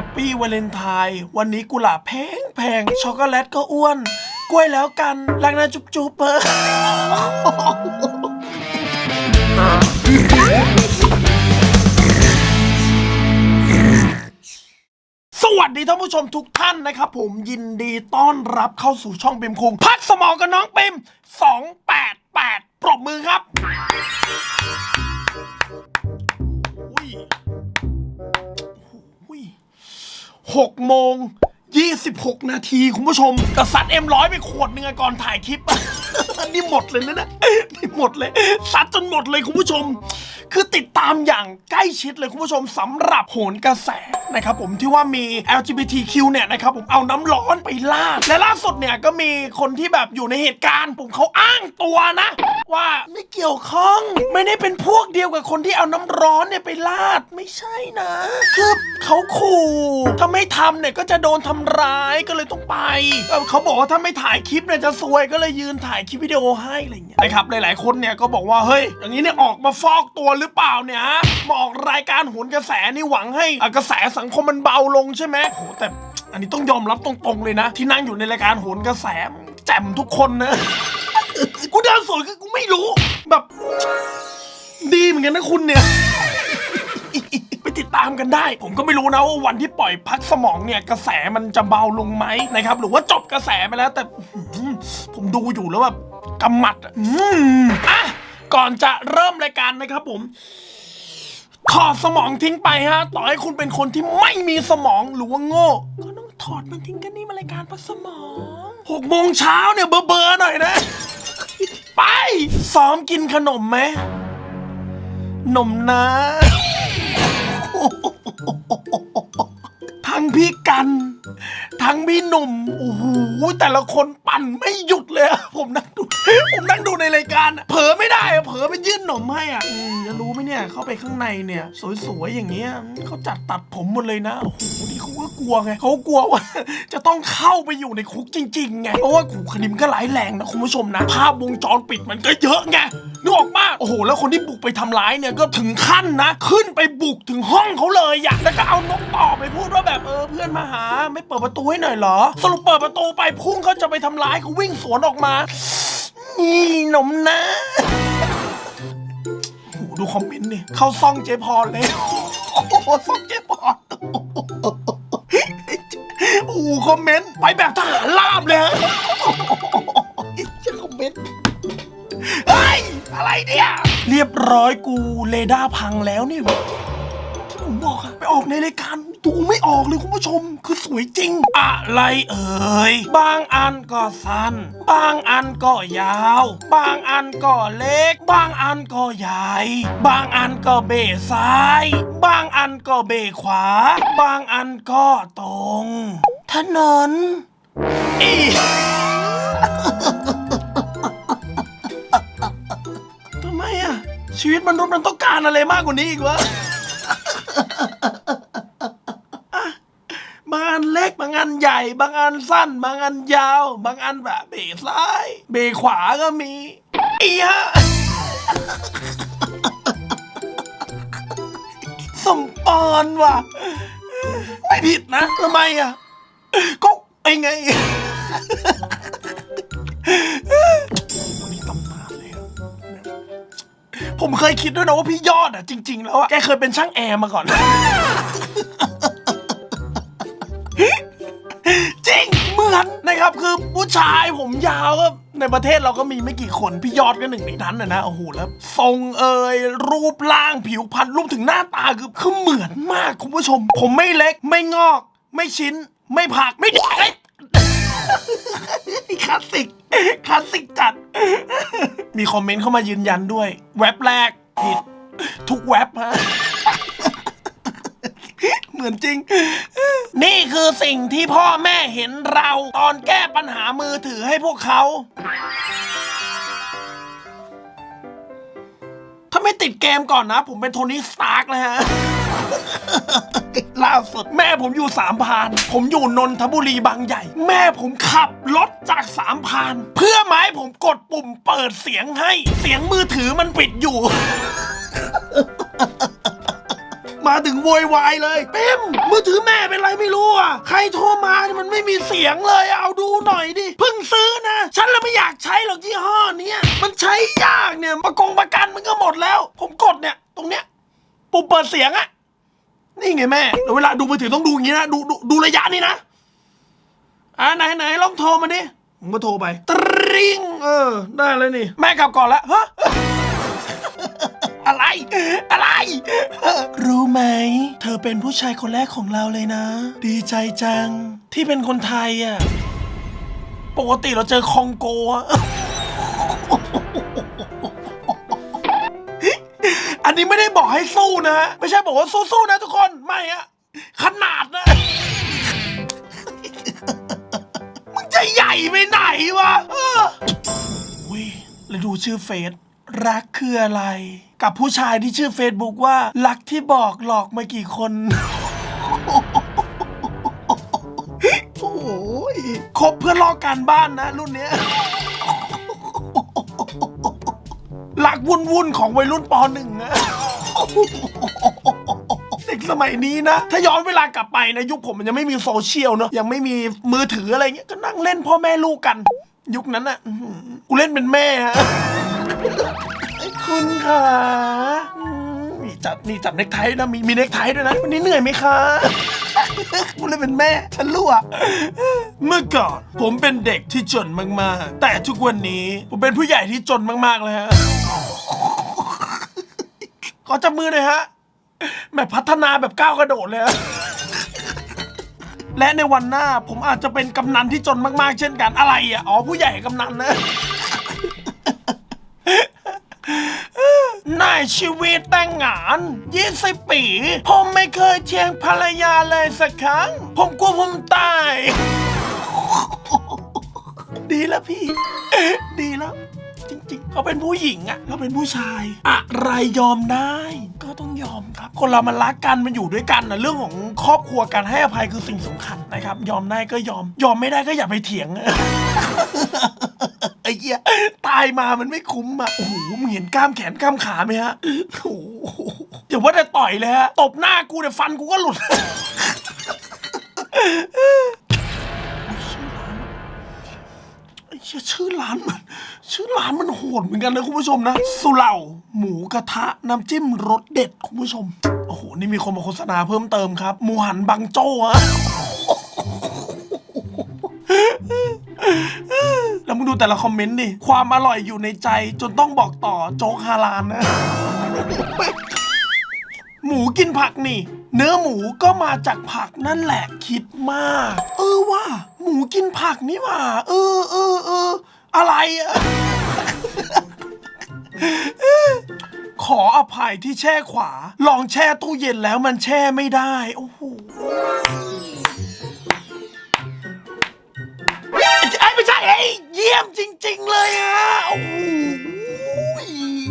ฮปปี้วาเลนไทน์วันนี้กุหลาบแพงแพงช็อกโกแลตก็อ้วน กล้วยแล้วกัน รักนะจุ๊บจุ๊บเออสวัสดีท่านผู้ชมทุกท่านนะครับผมยินดีต้อนรับเข้าสู่ช่องปิมคุง พักสมองกับน้องปิม 288 ปรบมือครับ 6โมง26 นาทีคุณผู้ชมกระสัดเอ็มร้อยไปขวดนึงก่อนถ่ายคลิปอันนี้หมดเลยนะนะนี่หมดเลยสัดจนหมดเลยคุณผู้ชม คือติดตามอย่างใกล้ชิดเลยคุณผู้ชมสำหรับโหนกระแสนะครับผมที่ว่ามี LGBTQ เนี่ยนะครับผมเอาน้ำร้อนไปลาด และล่าสุดเนี่ยก็มีคนที่แบบอยู่ในเหตุการณ์ผมเขาอ้างตัวนะว่าไม่เกี่ยวข้อง ไม่ได้เป็นพวกเดียวกับคนที่เอาน้ำร้อนเนี่ยไปลาดไม่ใช่นะ คือเขาขู่ถ้าไม่ทำเนี่ยก็จะโดนทำร้ายก็เลยต้องไปเอ่อเขาบอกว่าถ้าไม่ถ่ายคลิปเนี่ยจะซวยก็เลยยืนถ่ายคลิปวิดีโอให้อะไรอย่างเงี้ยนะครับหลายๆคนเนี่ยก็บอกว่าเฮ้ยอย่างนี้เนี่ยออกมาฟอกตัวหรือเปล่าเนี่ยฮะมาออกรายการโหนกระแสนี่หวังให้อะกระแสสังคมมันเบาลงใช่ไหมโหแต่อันนี้ต้องยอมรับตรงๆเลยนะ ที่นั่งอยู่ในรายการโหนกระแสแจ่มทุกคนนะกู เดินสวนคือกูไม่รู้ แบบ ดีเหมือนกันนะคุณเนี่ย ไปติดตามกันได้ ผมก็ไม่รู้นะว่าวันที่ปล่อยพักสมองเนี่ย กระแสมันจะเบาลงไหมนะครับ หรือว่าจบกระแสไปแล้ว แต่ผมดูอยู่แล้วแบบกำหมัดอะอะก่อนจะเริ่มรายการนะครับผมถอดสมองทิ้งไปฮะ ต่อให้คุณเป็นคนที่ไม่มีสมองหรือว่าโง่ ก็ต้องถอดมันทิ้งกันนี่มารายการพักสมองหกโมงเช้าเนี่ยเบอร์เบอร์หน่อยนะ ไป ซ้อมกินขนมไหมนมนะ ทั้งพี่กัน ทั้งพี่หนุ่มโอ้โหแต่ละคนปั่นไม่หยุดเลยอะผมนั่งดู ผมนั่งดูในรายการอะเผลอไม่ได้อะเผลอไปยื่นหนมให้อะอืมจะรู้ไหมเนี่ย เข้าไปข้างในเนี่ย สวยๆอย่างเงี้ยเขาจัดตัดผมหมดเลยนะโอ้โหนี่เขาก็กลัวไงเขากลัวว่า จะต้องเข้าไปอยู่ในคุกจริงๆไงเพราะว่าขู่คดีมันก็ร้ายแรงนะคุณผู้ชมนะ ภาพวงจรปิดมันก็เยอะไงนึกออกมาโอ้โห แล้วคนที่บุกไปทำร้ายเนี่ยก็ถึงขั้นนะ ขึ้นไปบุกถึงห้องเขาเลยอยากแล้วก็เอานกต่อไปพูดว่าแบบเออเพื่อนมาหา ไม่เปิดประตูให้หน่อยเหรอ สรุปเปิดประตูไปพุ่งเขาจะไปทำร้ายเขาวิ่งสวนออกมา นี่หนมนะโอ้โหดูคอมเมนต์นี่เข้าซ่องเจพรเลยโอ้โหซ่องเจพรโอ้โหคอมเมนต์ไปแบบทหารลาบเลยฮะเจ้าคอมเมนต์เฮ้ยอะไรเนี่ยเรียบร้อยกูเรดาร์พังแล้วนี่ที่ผมบอกอะไปออกในรายการ ดูไม่ออกเลยคุณผู้ชม คือสวยจริง อะไรเอ่ย บางอันก็สั้น บางอันก็ยาว บางอันก็เล็ก บางอันก็ใหญ่ บางอันก็เบซ้าย บางอันก็เบขวา บางอันก็ตรง ถนนอีทำไมอะชีวิตมนุษย์มันต้องการอะไรมากกว่านี้อีกวะ อะบางอันเล็กบางอันใหญ่ บางอันสั้น บางอันยาว บางอันแบบเบซ้าย เบขวาก็มีอีฮะสมปอนว่ะ ไม่ผิดนะทำไมอะ ก็ไอ้ไงนี่ตำนาเลยผมเคยคิดด้วยนะว่าพี่ยอดอะจริง ๆ แล้วอะ แกเคยเป็นช่างแอร์มาก่อน ในประเทศเราก็มีไม่กี่คน พี่ยอดก็หนึ่งในนั้นนะนะโอ้โหแล้วทรงเอ่ยรูปร่างผิวพรรณรูปถึงหน้าตาคือคือเหมือนมากคุณผู้ชม ผมไม่เล็ก ไม่งอก ไม่ชิ้น ไม่ผักไม่เล็กคลาสสิกคลาสสิกจัด มีคอมเมนต์เข้ามายืนยันด้วย แว็บแรกผิดทุกแว็บฮะ เหมือนจริง นี่คือสิ่งที่พ่อแม่เห็นเรา ตอนแก้ปัญหามือถือให้พวกเขาถ้าไม่ติดเกมก่อนนะ ผมเป็นโทนี่สตาร์กเลยฮะล่าสุดแม่ผมอยู่สามพาน ผมอยู่นนทบุรีบางใหญ่ แม่ผมขับรถจากสามพาน เพื่อมาให้ผมกดปุ่มเปิดเสียงให้ เสียงมือถือมันปิดอยู่ มาถึงโวยวายเลยเปิมมือถือแม่เป็นไรไม่รู้อะใครโทรมาเนี่ยมันไม่มีเสียงเลยเอาดูหน่อยดิเพิ่งซื้อนะ ฉันเลยไม่อยากใช้หรอกยี่ห้อเนี้ยมันใช้ยากเนี่ยประกงประกันมันก็หมดแล้ว ผมกดเนี่ย ตรงเนี้ยปุ่มเปิดเสียงอะนี่ไงแม่แล้วเวลาดูมือถือต้องดูอย่างนี้นะดูดูดูระยะนี่นะอ่าไหนไหนลองโทรมาดิผมก็โทรไปตริงเออได้แล้วนี่ แม่กลับก่อนแล้วฮะ รรู้ไหม เธอเป็นผู้ชายคนแรกของเราเลยนะ ดีใจจัง ที่เป็นคนไทยอะ ปกติเราเจอคองโกอะอันนี้ไม่ได้บอกให้สู้นะ ไม่ใช่บอกว่าสู้ๆนะทุกคน ไม่อะขนาดนะมึงจะใหญ่ไปไหนวะเอออุ้ยแล้วดูชื่อเฟซ รักคืออะไร กับผู้ชายที่ชื่อเฟซบุ๊กว่า รักที่บอกหลอกมากี่คน โอ้ยคบเพื่อลอกการบ้านนะ รุ่นเนี้ยหลักวุ่นวุ่นของวัยรุ่นปหนึ่งนะเด็กสมัยนี้นะ ถ้าย้อนเวลากลับไปนะ ยุคผมมันยังไม่มีโซเชียลเนอะยังไม่มีมือถืออะไรเงี้ยก็นั่งเล่นพ่อแม่ลูกกัน ยุคนั้นอะอื้อหือกูเล่นเป็นแม่ฮะ คุณค่ะอืมนี่จับนี่จับเน็กไทนะมีมีเน็กไทด้วยนะวันนี้เหนื่อยไหมคะกูเลยเป็นแม่ ฉันรั่ว เมื่อก่อนผมเป็นเด็กที่จนมากๆ แต่ทุกวันนี้ผมเป็นผู้ใหญ่ที่จนมากๆเลยฮะ ขอจับมือหน่อยฮะแบบพัฒนาแบบก้าวกระโดดเลยฮะและในวันหน้าผมอาจจะเป็นกำนันที่จนมากๆ เช่นกันอะไรอะ อ๋อผู้ใหญ่กำนันนะ ใน ชีวิตแต่งงาน 20 ปี ผมไม่เคยเทียงภรรยาเลยสักครั้ง ผมกลัวผมตาย ดีแล้วพี่ ดีแล้ว จริงๆ เขาเป็นผู้หญิงอะเราเป็นผู้ชาย อะไรยอมได้ ก็ต้องยอมครับ คนเรามันรักกันมันอยู่ด้วยกันนะเรื่องของครอบครัวการให้อภัยคือสิ่งสำคัญนะครับ ยอมได้ก็ยอม ยอมไม่ได้ก็อย่าไปเถียง ไอ้เหี้ยตายมามันไม่คุ้มอะโอ้โหมึงเห็นกล้ามแขนกล้ามขาไหมฮะโอ้โหอย่าว่าแต่ต่อยเลยฮะตบหน้ากูเนี่ยฟันกูก็หลุดไอ้เหี้ยชื่อร้านมันชื่อร้านมันโหดเหมือนกันนะคุณผู้ชมนะ สุเหร่าหมูกระทะน้ำจิ้มรสเด็ดคุณผู้ชม โอ้โห นี่มีคนมาโฆษณาเพิ่มเติมครับ หมูหันบางโจ้อะ แล้วมึงดูแต่ละคอมเมนต์ดิ ความอร่อยอยู่ในใจจนต้องบอกต่อโจ๊กฮาลานนะ หมูกินผักนี่ เนื้อหมูก็มาจากผักนั่นแหละคิดมาก เออว่า หมูกินผักนี่หว่า เออเออเอออะไรอะขออภัยที่แช่ขวา ลองแช่ตู้เย็นแล้วมันแช่ไม่ได้ โอ้โห ยเยี่ยมจริง ๆ เลยฮะโอ้โห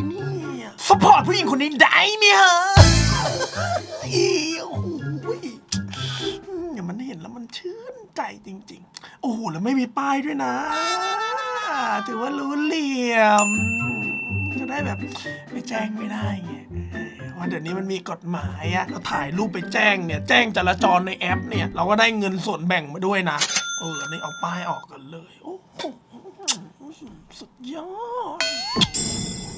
เนี่ยสปอร์ตผู้หญิงคนนี้ได้เนี่ยฮะอีโอ้โหเนี่ยมันเห็นแล้วมันชื่นใจจริง ๆ โอ้โหแล้วไม่มีป้ายด้วยนะ ถือว่ารู้เหลี่ยม จะได้แบบไม่แจ้งไม่ได้ไงว่าเดี๋ยวนี้มันมีกฎหมายอะเราถ่ายรูปไปแจ้งเนี่ย แจ้งจราจรในแอปเนี่ย เราก็ได้เงินส่วนแบ่งมาด้วยนะ เออนี่เอาป้ายออกกันเลย โอ้ สุดยอด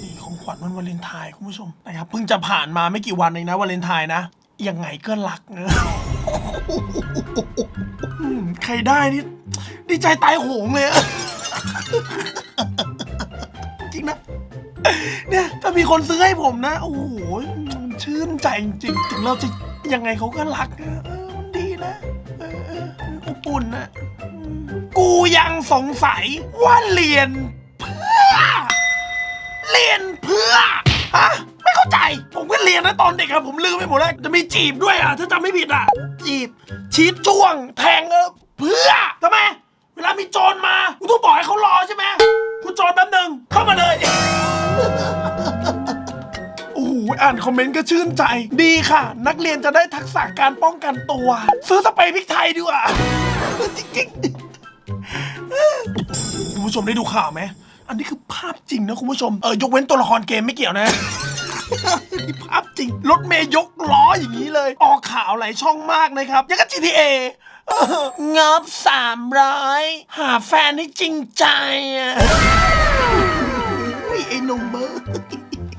นี่ของขวัญวันวาเลนไทน์คุณผู้ชมนะครับเพิ่งจะผ่านมาไม่กี่วันเองนะวาเลนไทน์นะยังไงก็รักนะอืมใครได้นี่ดีใจตายโหงเลยจริงนะเนี่ย ถ้ามีคนซื้อให้ผมนะ โอ้โหชื่นใจจริงถึงเราจะยังไงเขาก็รักนะมันดีนะออเออมันอบอุ่นนะ กูยังสงสัยว่าเรียนเพื่อ เรียนเพื่อฮะไม่เข้าใจ ผมก็เรียนนะตอนเด็กอะผมลืมไปหมดแล้วจะมีจีบด้วยอะถ้าจำไม่ผิดอะจีบชีดจ้วง แทงเออเพื่อทำไม เวลามีโจรมากูต้องบอกให้เขารอใช่ไหมคุณโจรแป๊บนึงเข้ามาเลยโอ้โหอ่านคอมเมนต์ก็ชื่นใจ ดีค่ะ นักเรียนจะได้ทักษะการป้องกันตัว ซื้อสเปรย์พริกไทยดีกว่าจริงๆ ผู้ชมได้ดูข่าวไหม อันนี้คือภาพจริงนะคุณผู้ชม เออยกเว้นตัวละครเกมไม่เกี่ยวนะ นี่ภาพจริง รถเมย์ยกล้ออย่างนี้เลย ออกข่าวหลายช่องมากนะครับ ยังกับ GTA เอองบสามร้อยหาแฟนให้จริงใจอะอุ๊ยไอ้หนุ่มเบอร์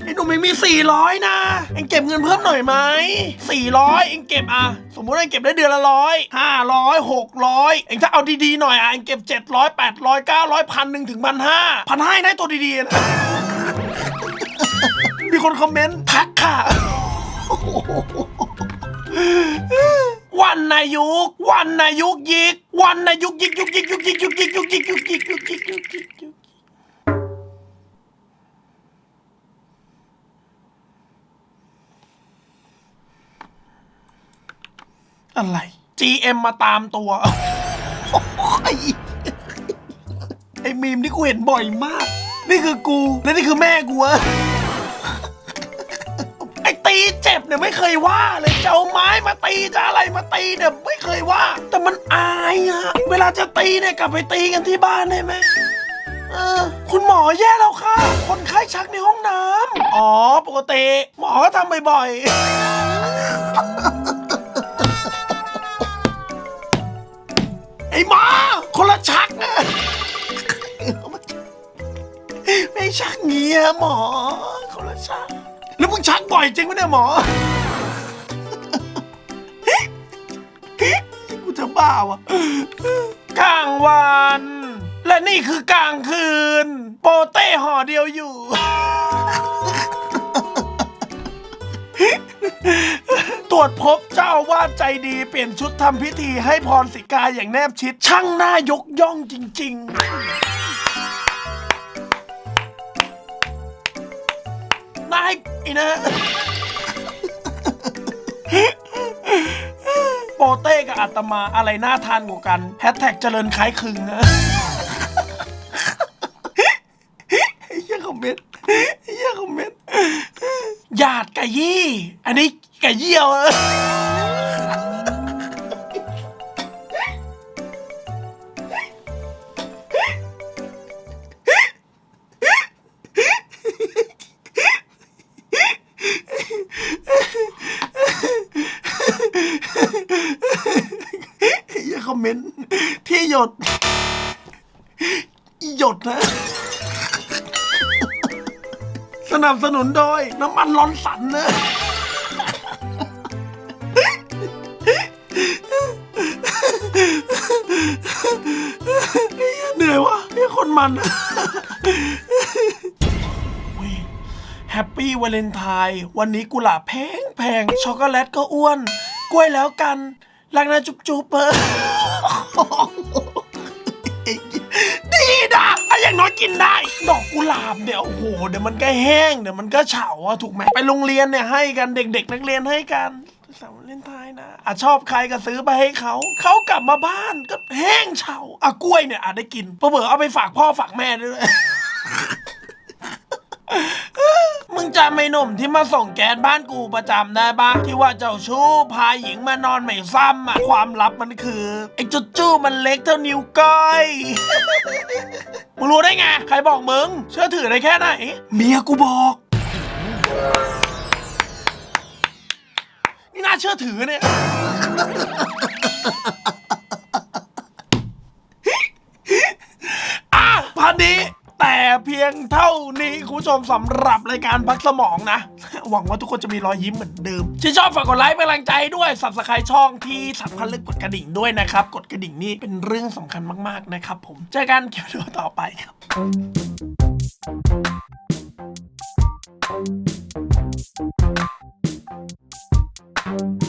ไอ้หนุ่มไม่มีสี่ร้อยนะ เองเก็บเงินเพิ่มหน่อยไหมสี่ร้อยเองเก็บอะ สมมุติเองเก็บได้เดือนละร้อยห้าร้อยหกร้อยเองถ้าเอาดีๆหน่อยอะ เองเก็บเจ็ดร้อยแปดร้อยเก้าร้อยพันหนึ่งถึงพันห้าพันห้าได้ตัวดีๆนะมีคนคอมเมนต์ทักค่ะวันนายุกวันนายุกยิกวันนายุกยิกยุกยิกยุกยิกยุกยิกยุกยิกยุกยิกยุกยิกยุกยิก อะไร GM มาตามตัวโอ้ยไอ้มีมที่กูเห็นบ่อยมาก นี่คือกู และนี่คือแม่กูอะไอ้ตีเจ็บเนี่ยไม่เคยว่าเลยจะเอาไม้มาตีจะอะไรมาตีเนี่ยไม่เคยว่า แต่มันอายอะเวลาจะตีเนี่ยกลับไปตีกันที่บ้านได้ไหมเออคุณหมอแย่แล้วค่ะ คนไข้ชักในห้องน้ำอ๋อ ปกติ หมอก็ทำบ่อยๆ อ้หมอคนละชักนะไม่ชักเงี้ยหมอคนละชัก แล้วมึงชักบ่อยจริงไหมเนี่ยหมอกูจะบ้าวะกลางวัน และนี่คือกลางคืน โปเต้ห่อเดียวอยู่ วจพบเจ้าอาวาดใจดีเปลี่ยนชุดทำพิธีให้พรสิกาอย่างแนบชิด ช่างน่ายกย่องจริงๆได้อีนะ โปเต้กับอาตมาอะไรน่าทานกว่ากันแฮชแท็กเจริญคล้ายคลึงนะไอ้เหี้ยคอมเมนต์ไอ้เหี้ยคอมเมนต์หยาดกะยี่ อันนี้ กะเยี่ยวออไอ้เหี้ยคอมเมนต์ที่หยด หยดนะ สนับสนุนโดยน้ำมันร้อนสันนะ เหนื่อยวะนี่คนมันแฮปปี้วาเลนไทน์วันนี้กุหลาบแพงแพงช็อกโกแลตก็อ้วน กล้วยแล้วกันรักนะจุ๊บจุ๊บเปอร์ดีนะไอ้อย่างน้อยกินได้ ดอกกุหลาบเนี่ยโอ้โหเดี๋ยวมันก็แห้งเดี๋ยวมันก็เฉาอะถูกไหมไปโรงเรียนเนี่ยให้กันเด็ก ๆ นักเรียนให้กัน สาวเล่นทายนะอะชอบใครก็ซื้อไปให้เขา เขากลับมาบ้านก็แห้งเฉาอะกล้วยเนี่ยอาจได้กินเผื่อเอาไปฝากพ่อฝากแม่ด้วย มึงจำไอ้หนุ่มที่มาส่งแก๊สบ้านกูประจำได้ปะที่ว่าเจ้าชู้พาหญิงมานอนไม่ซ้ำอะความลับมันคือ ไอ้จุดจู้มันเล็กเท่านิ้วก้อย มึงรู้ได้ไง ใครบอกมึง เชื่อถือได้แค่ไหน เมียกูบอก เชื่อถือเนี่ย อะพันนี้ แต่เพียงเท่านี้คุณผู้ชมสำหรับรายการพักสมองนะ หวังว่าทุกคนจะมีรอยยิ้มเหมือนเดิมที่นชอบฝากกดไลค์เป็นกำลังใจด้วยสับสไครช่องที่สำคัญเรื่องกดกระดิ่งด้วยนะครับ กดกระดิ่งนี่เป็นเรื่องสำคัญมากๆนะครับ ผมเจอกันคลิปวิดีโอต่อไปครับ you